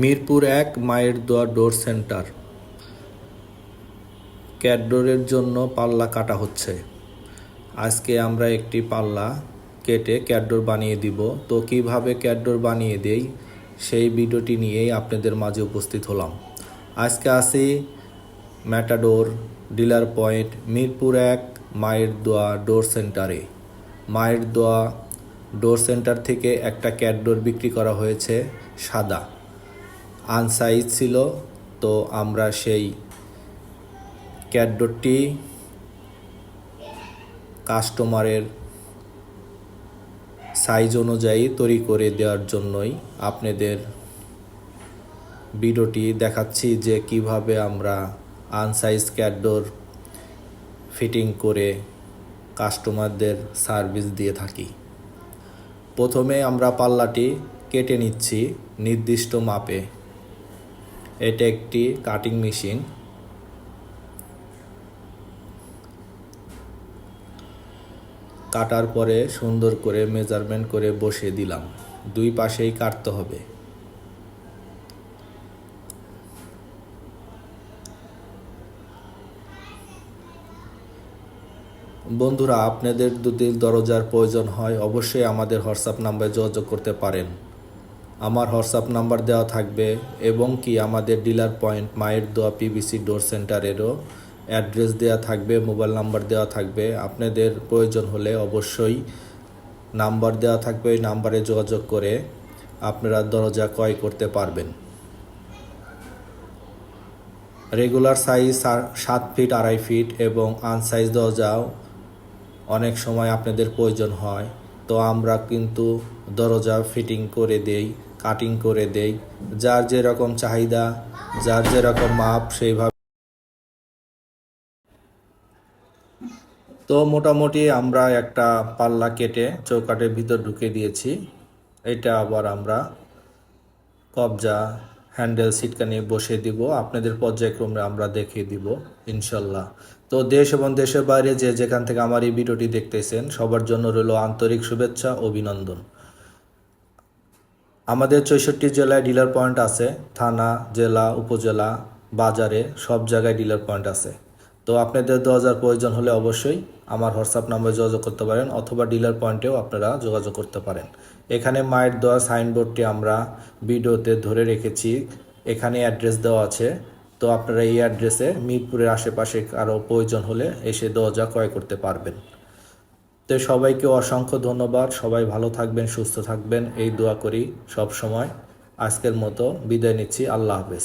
মিরপুর এক মায়ের দোয়া ডোর সেন্টার। ক্যাটডোরের জন্য পাল্লা কাটা হচ্ছে। আজকে আমরা একটি পাল্লা কেটে ক্যাটডোর বানিয়ে দিব। তো কীভাবে ক্যাটডোর বানিয়ে দেই, সেই ভিডিওটি নিয়েই আপনাদের মাঝে উপস্থিত হলাম। আজকে আসি ম্যাটাডোর ডিলার পয়েন্ট মিরপুর এক মায়ের দোয়া ডোর সেন্টারে। মায়ের দোয়া ডোর সেন্টার থেকে একটা ক্যাটডোর বিক্রি করা হয়েছে সাদা। আনসাইজ ছিল, তো আমরা সেই ক্যাটডোরটি কাস্টমারের সাইজ অনুযায়ী তৈরি করে দেওয়ার জন্যই আপনাদের ভিডিওটি দেখাচ্ছি যে কীভাবে আমরা আনসাইজ ক্যাটডোর ফিটিং করে কাস্টমারদের সার্ভিস দিয়ে থাকি। প্রথমে আমরা পাল্লাটি কেটে নিচ্ছি নির্দিষ্ট মাপে। এটা একটি কাটিং মেশিন কাটার পরে সুন্দর করে মেজারমেন্ট করে বসে দিলাম। দুই পাশেই কাটতে হবে। বন্ধুরা, আপনাদের যদি দরজার প্রয়োজন হয়, অবশ্যই আমাদের হোয়াটসঅ্যাপ নাম্বারে যোগাযোগ করতে পারেন। আমার হোয়াটসঅ্যাপ নাম্বার দেওয়া থাকবে এবং কি আমাদের ডিলার পয়েন্ট মায়ের দোয়া পিবিসি ডোর সেন্টারেরও অ্যাড্রেস দেওয়া থাকবে মোবাইল নাম্বার দেওয়া থাকবে। আপনাদের প্রয়োজন হলে অবশ্যই নাম্বার দেওয়া থাকবে, ওই নাম্বারে যোগাযোগ করে আপনারা দরজা ক্রয় করতে পারবেন। রেগুলার সাইজ সাত ফিট আড়াই ফিট এবং আনসাইজ দরজাও অনেক সময় আপনাদের প্রয়োজন হয়। তো আমরা কিন্তু দরজা ফিটিং করে দেই কাটিং করে দেই। যার যেরকম চাহিদা, যার যেরকম মাপ, সেইভাবে। তো মোটামুটি আমরা একটা পাল্লা কেটে চৌকাটের ভিতর ঢুকে দিয়েছি। এটা আবার আমরা কবজা হ্যান্ডেল সিটকানি বসে দিব। আপনাদের পর্যায়ক্রমে আমরা দেখিয়ে দিব, ইনশাল্লাহ। তো দেশ এবং দেশের বাইরে যে যেখান থেকে আমার এই ভিডিওটি দেখতেছেন, সবার জন্য রইল আন্তরিক শুভেচ্ছা, অভিনন্দন। আমাদের চৌষট্টি জেলায় ডিলার পয়েন্ট আছে, থানা, জেলা, উপজেলা, বাজারে সব জায়গায় ডিলার পয়েন্ট আছে। তো আপনাদের দু হাজার প্রয়োজন হলে অবশ্যই আমার হোয়াটসঅ্যাপ নাম্বারে যোগাযোগ করতে পারেন অথবা ডিলার পয়েন্টেও আপনারা যোগাযোগ করতে পারেন। এখানে মায়ের দেওয়া সাইনবোর্ডটি আমরা ভিডিওতে ধরে রেখেছি। এখানে অ্যাড্রেস দেওয়া আছে। তো আপনারা এই অ্যাড্রেসে মিরপুরের আশেপাশে কারও প্রয়োজন হলে এসে দরজা ক্রয় করতে পারবেন। তো সবাইকে অসংখ্য ধন্যবাদ। সবাই ভালো থাকবেন, সুস্থ থাকবেন। এই দোয়া করি সব সময় আজকের মতো বিদায় নিচ্ছি। আল্লাহ হাফেজ।